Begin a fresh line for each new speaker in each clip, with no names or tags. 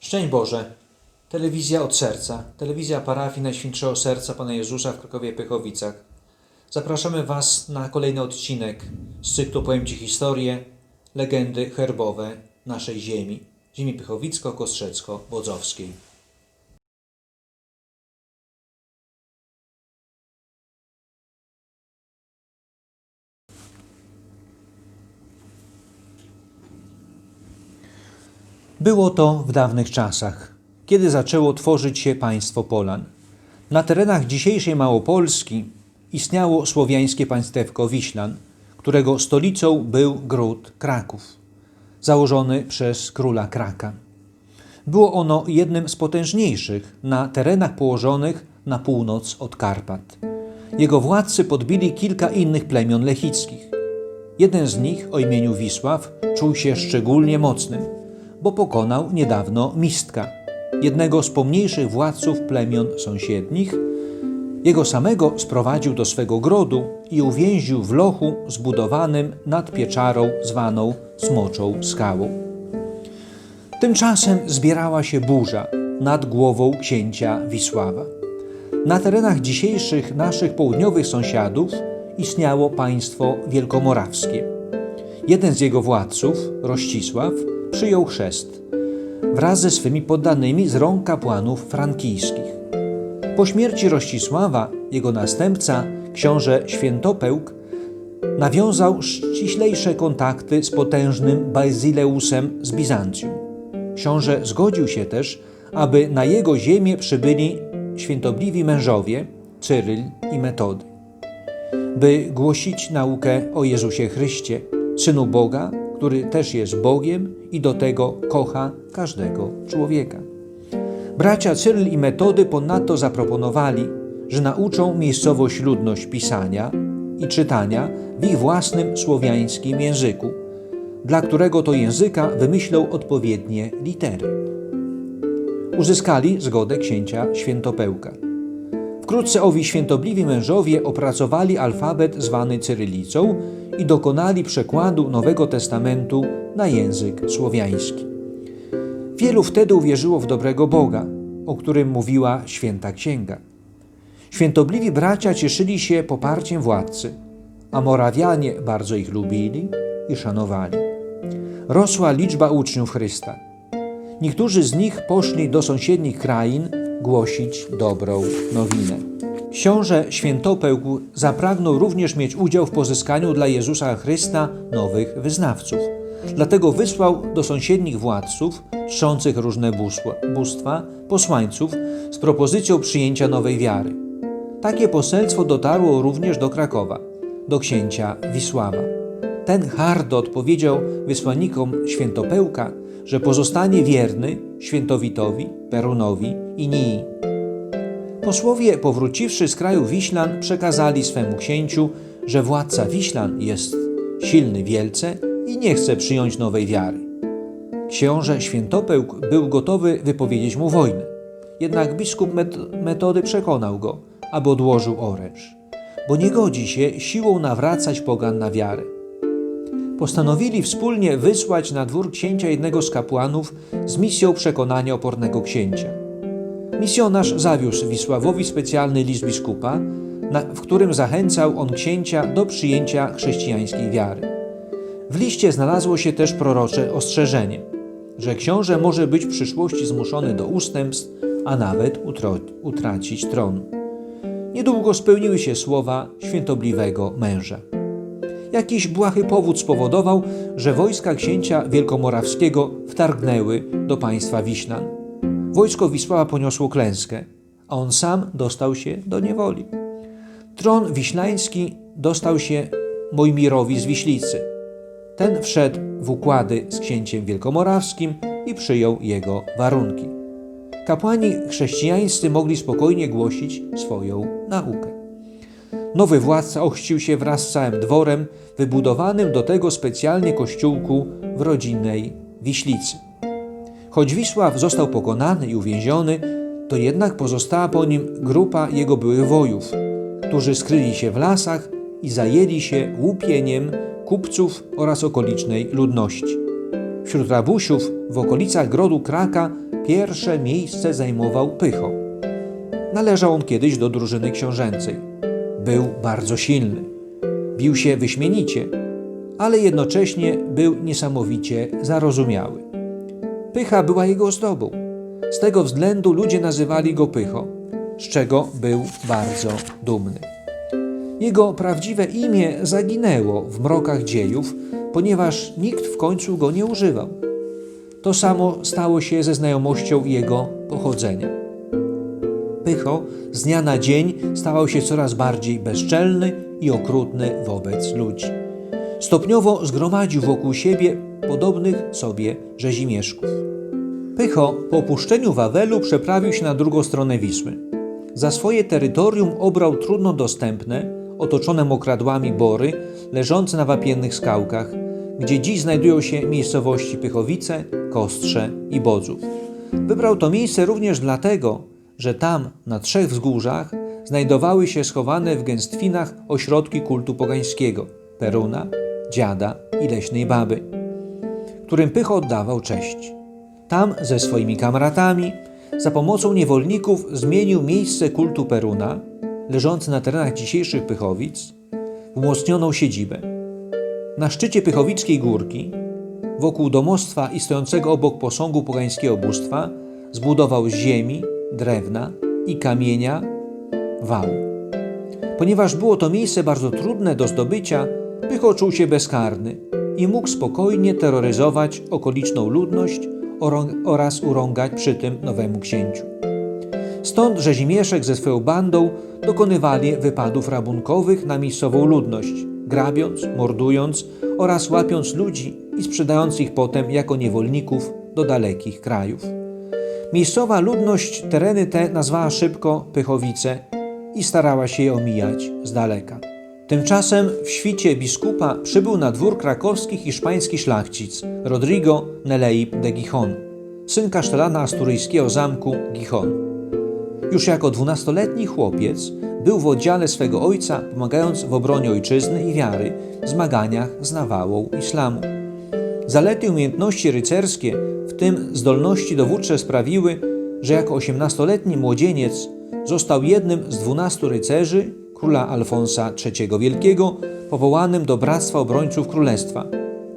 Szczęść Boże. Telewizja od serca. Telewizja parafii Najświętszego Serca Pana Jezusa w Krakowie Pychowicach. Zapraszamy Was na kolejny odcinek z cyklu Powiem Ci historię, legendy herbowe naszej ziemi, ziemi pychowicko-kostrzecko-bodzowskiej. Było to w dawnych czasach, kiedy zaczęło tworzyć się państwo Polan. Na terenach dzisiejszej Małopolski istniało słowiańskie państewko Wiślan, którego stolicą był gród Kraków, założony przez króla Kraka. Było ono jednym z potężniejszych na terenach położonych na północ od Karpat. Jego władcy podbili kilka innych plemion lechickich. Jeden z nich, o imieniu Wisław, czuł się szczególnie mocnym, bo pokonał niedawno Mistka, jednego z pomniejszych władców plemion sąsiednich. Jego samego sprowadził do swego grodu i uwięził w lochu zbudowanym nad pieczarą zwaną Smoczą Skałą. Tymczasem zbierała się burza nad głową księcia Wisława. Na terenach dzisiejszych naszych południowych sąsiadów istniało państwo wielkomorawskie. Jeden z jego władców, Rościsław, przyjął chrzest wraz ze swymi poddanymi z rąk kapłanów frankijskich. Po śmierci Rościsława, jego następca, książę Świętopełk, nawiązał ściślejsze kontakty z potężnym Bazyleusem z Bizancjum. Książę zgodził się też, aby na jego ziemię przybyli świętobliwi mężowie Cyryl i Metody, by głosić naukę o Jezusie Chryście, Synu Boga, który też jest Bogiem i do tego kocha każdego człowieka. Bracia Cyryl i Metody ponadto zaproponowali, że nauczą miejscowość ludność pisania i czytania w ich własnym słowiańskim języku, dla którego to języka wymyślą odpowiednie litery. Uzyskali zgodę księcia Świętopełka. Wkrótce owi świętobliwi mężowie opracowali alfabet zwany cyrylicą i dokonali przekładu Nowego Testamentu na język słowiański. Wielu wtedy uwierzyło w dobrego Boga, o którym mówiła święta księga. Świętobliwi bracia cieszyli się poparciem władcy, a Morawianie bardzo ich lubili i szanowali. Rosła liczba uczniów Chrysta. Niektórzy z nich poszli do sąsiednich krain głosić dobrą nowinę. Książę Świętopełk zapragnął również mieć udział w pozyskaniu dla Jezusa Chrysta nowych wyznawców. Dlatego wysłał do sąsiednich władców, czczących różne bóstwa, posłańców z propozycją przyjęcia nowej wiary. Takie poselstwo dotarło również do Krakowa, do księcia Wisława. Ten hardo odpowiedział wysłannikom Świętopełka, że pozostanie wierny Świętowitowi, Perunowi i Nii. Posłowie, powróciwszy z kraju Wiślan, przekazali swemu księciu, że władca Wiślan jest silny wielce i nie chce przyjąć nowej wiary. Książę Świętopełk był gotowy wypowiedzieć mu wojnę, jednak biskup Met- Metody przekonał go, aby odłożył oręż, bo nie godzi się siłą nawracać pogan na wiarę. Postanowili wspólnie wysłać na dwór księcia jednego z kapłanów z misją przekonania opornego księcia. Misjonarz zawiózł Wisławowi specjalny list biskupa, w którym zachęcał on księcia do przyjęcia chrześcijańskiej wiary. W liście znalazło się też prorocze ostrzeżenie, że książę może być w przyszłości zmuszony do ustępstw, a nawet utracić tron. Niedługo spełniły się słowa świętobliwego męża. Jakiś błahy powód spowodował, że wojska księcia wielkomorawskiego wtargnęły do państwa Wiślan. Wojsko Wisława poniosło klęskę, a on sam dostał się do niewoli. Tron wiślański dostał się Mojmirowi z Wiślicy. Ten wszedł w układy z księciem wielkomorawskim i przyjął jego warunki. Kapłani chrześcijańscy mogli spokojnie głosić swoją naukę. Nowy władca ochrzcił się wraz z całym dworem, wybudowanym do tego specjalnie kościółku w rodzinnej Wiślicy. Choć Wisław został pokonany i uwięziony, to jednak pozostała po nim grupa jego byłych wojów, którzy skryli się w lasach i zajęli się łupieniem kupców oraz okolicznej ludności. Wśród rabusiów w okolicach grodu Kraka pierwsze miejsce zajmował Pycho. Należał on kiedyś do drużyny książęcej. Był bardzo silny. Bił się wyśmienicie, ale jednocześnie był niesamowicie zarozumiały. Pycha była jego ozdobą. Z tego względu ludzie nazywali go Pycho, z czego był bardzo dumny. Jego prawdziwe imię zaginęło w mrokach dziejów, ponieważ nikt w końcu go nie używał. To samo stało się ze znajomością jego pochodzenia. Pycho z dnia na dzień stawał się coraz bardziej bezczelny i okrutny wobec ludzi. Stopniowo zgromadził wokół siebie podobnych sobie rzezimieszków. Pycho po opuszczeniu Wawelu przeprawił się na drugą stronę Wisły. Za swoje terytorium obrał trudno dostępne, otoczone mokradłami bory, leżące na wapiennych skałkach, gdzie dziś znajdują się miejscowości Pychowice, Kostrze i Bodzów. Wybrał to miejsce również dlatego, że tam, na trzech wzgórzach, znajdowały się schowane w gęstwinach ośrodki kultu pogańskiego Peruna, Dziada i Leśnej Baby, którym Pycho oddawał cześć. Tam ze swoimi kamratami za pomocą niewolników zmienił miejsce kultu Peruna, leżące na terenach dzisiejszych Pychowic, w umocnioną siedzibę. Na szczycie Pychowickiej Górki, wokół domostwa i stojącego obok posągu pogańskiego bóstwa, zbudował z ziemi, drewna i kamienia wał. Ponieważ było to miejsce bardzo trudne do zdobycia, Pycho czuł się bezkarny i mógł spokojnie terroryzować okoliczną ludność oraz urągać przy tym nowemu księciu. Stąd Rzezimieszek ze swoją bandą dokonywali wypadów rabunkowych na miejscową ludność, grabiąc, mordując oraz łapiąc ludzi i sprzedając ich potem jako niewolników do dalekich krajów. Miejscowa ludność tereny te nazwała szybko Pychowice i starała się je omijać z daleka. Tymczasem w świcie biskupa przybył na dwór krakowski hiszpański szlachcic Rodrigo Neleip de Gijon, syn kasztelana asturyjskiego zamku Gijon. Już jako dwunastoletni chłopiec był w oddziale swego ojca, pomagając w obronie ojczyzny i wiary w zmaganiach z nawałą islamu. Zalety umiejętności rycerskie, w tym zdolności dowódcze sprawiły, że jako osiemnastoletni młodzieniec został jednym z dwunastu rycerzy króla Alfonsa III Wielkiego, powołanym do Bractwa Obrońców Królestwa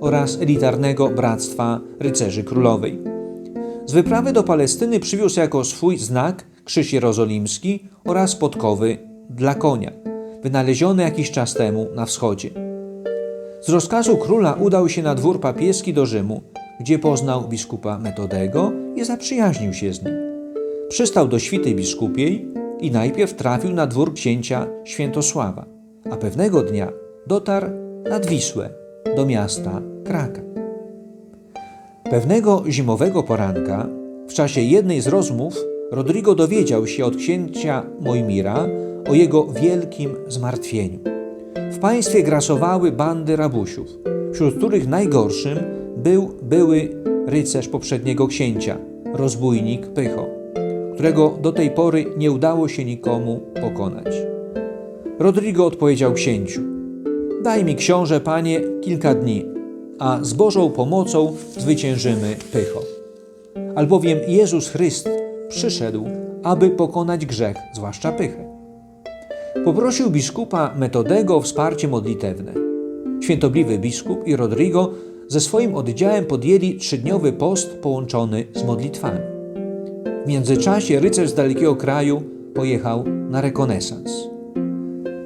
oraz elitarnego Bractwa Rycerzy Królowej. Z wyprawy do Palestyny przywiózł jako swój znak krzyż jerozolimski oraz podkowy dla konia, wynalezione jakiś czas temu na wschodzie. Z rozkazu króla udał się na dwór papieski do Rzymu, gdzie poznał biskupa Metodego i zaprzyjaźnił się z nim. Przystał do świty biskupiej i najpierw trafił na dwór księcia Świętosława, a pewnego dnia dotarł nad Wisłę do miasta Kraka. Pewnego zimowego poranka, w czasie jednej z rozmów, Rodrigo dowiedział się od księcia Mojmira o jego wielkim zmartwieniu. W państwie grasowały bandy rabusiów, wśród których najgorszym był były rycerz poprzedniego księcia, rozbójnik Pycho, którego do tej pory nie udało się nikomu pokonać. Rodrigo odpowiedział księciu: Daj mi książę, panie, kilka dni, a z Bożą pomocą zwyciężymy Pycho. Albowiem Jezus Chryst przyszedł, aby pokonać grzech, zwłaszcza pychę. Poprosił biskupa Metodego o wsparcie modlitewne. Świętobliwy biskup i Rodrigo ze swoim oddziałem podjęli trzydniowy post połączony z modlitwami. W międzyczasie rycerz z dalekiego kraju pojechał na rekonesans.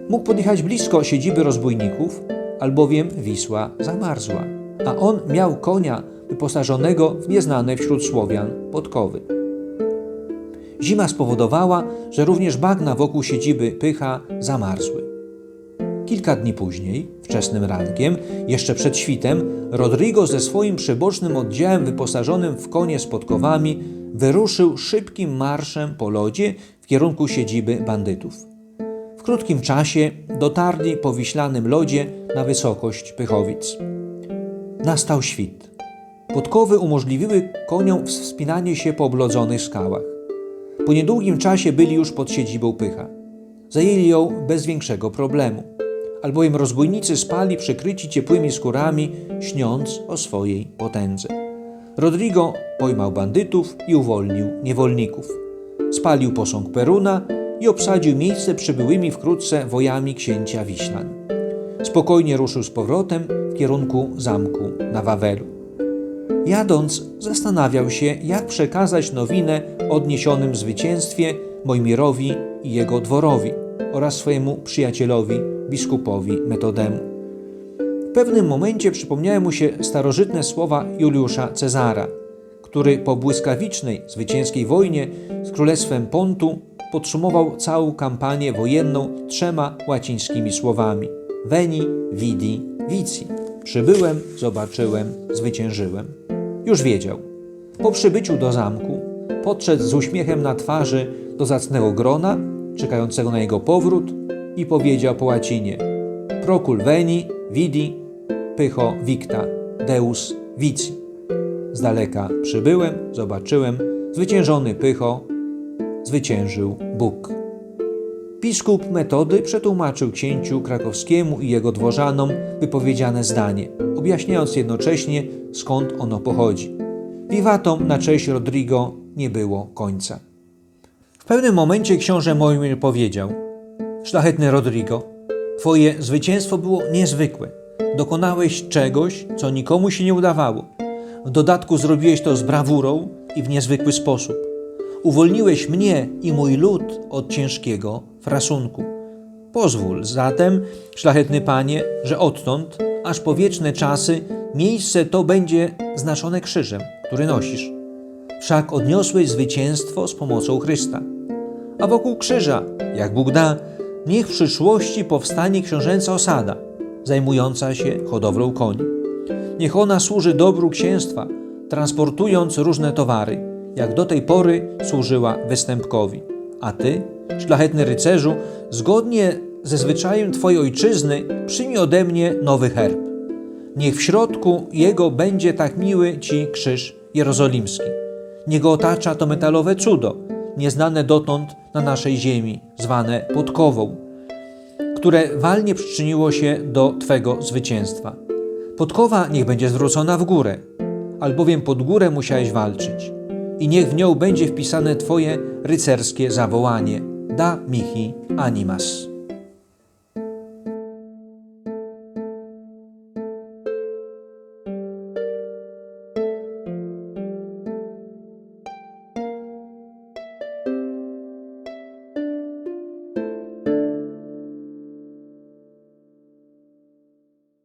Mógł podjechać blisko siedziby rozbójników, albowiem Wisła zamarzła, a on miał konia wyposażonego w nieznane wśród Słowian podkowy. Zima spowodowała, że również bagna wokół siedziby Pycha zamarzły. Kilka dni później, wczesnym rankiem, jeszcze przed świtem, Rodrigo ze swoim przybocznym oddziałem wyposażonym w konie z podkowami wyruszył szybkim marszem po lodzie w kierunku siedziby bandytów. W krótkim czasie dotarli po wiślanym lodzie na wysokość Pychowic. Nastał świt. Podkowy umożliwiły koniom wspinanie się po oblodzonych skałach. Po niedługim czasie byli już pod siedzibą Pycha. Zajęli ją bez większego problemu, albowiem rozbójnicy spali przykryci ciepłymi skórami, śniąc o swojej potędze. Rodrigo pojmał bandytów i uwolnił niewolników. Spalił posąg Peruna i obsadził miejsce przybyłymi wkrótce wojami księcia Wiślan. Spokojnie ruszył z powrotem w kierunku zamku na Wawelu. Jadąc, zastanawiał się, jak przekazać nowinę o odniesionym zwycięstwie Mojmirowi i jego dworowi oraz swojemu przyjacielowi, biskupowi Metodemu. Pewnym momencie przypomniały mu się starożytne słowa Juliusza Cezara, który po błyskawicznej, zwycięskiej wojnie z królestwem Pontu podsumował całą kampanię wojenną trzema łacińskimi słowami: Veni, vidi, vici. Przybyłem, zobaczyłem, zwyciężyłem. Już wiedział. Po przybyciu do zamku podszedł z uśmiechem na twarzy do zacnego grona, czekającego na jego powrót i powiedział po łacinie Procul veni, vidi, pycho victa, deus vici. Z daleka przybyłem, zobaczyłem, zwyciężony pycho, zwyciężył Bóg. Biskup Metody przetłumaczył księciu krakowskiemu i jego dworzanom wypowiedziane zdanie, objaśniając jednocześnie skąd ono pochodzi. Wiwatom na cześć Rodrigo nie było końca. W pewnym momencie książę Mojmir powiedział: Szlachetny Rodrigo, twoje zwycięstwo było niezwykłe. Dokonałeś czegoś, co nikomu się nie udawało. W dodatku zrobiłeś to z brawurą i w niezwykły sposób. Uwolniłeś mnie i mój lud od ciężkiego frasunku. Pozwól zatem, szlachetny panie, że odtąd, aż po wieczne czasy, miejsce to będzie znaczone krzyżem, który nosisz. Wszak odniosłeś zwycięstwo z pomocą Chrysta. A wokół krzyża, jak Bóg da, niech w przyszłości powstanie książęca osada, zajmująca się hodowlą koni. Niech ona służy dobru księstwa, transportując różne towary, jak do tej pory służyła występkowi. A ty, szlachetny rycerzu, zgodnie ze zwyczajem twojej ojczyzny, przyjmij ode mnie nowy herb. Niech w środku jego będzie tak miły ci krzyż jerozolimski. Niech otacza to metalowe cudo, nieznane dotąd na naszej ziemi, zwane podkową, które walnie przyczyniło się do Twego zwycięstwa. Podkowa niech będzie zwrócona w górę, albowiem pod górę musiałeś walczyć. I niech w nią będzie wpisane Twoje rycerskie zawołanie: Da mihi animas.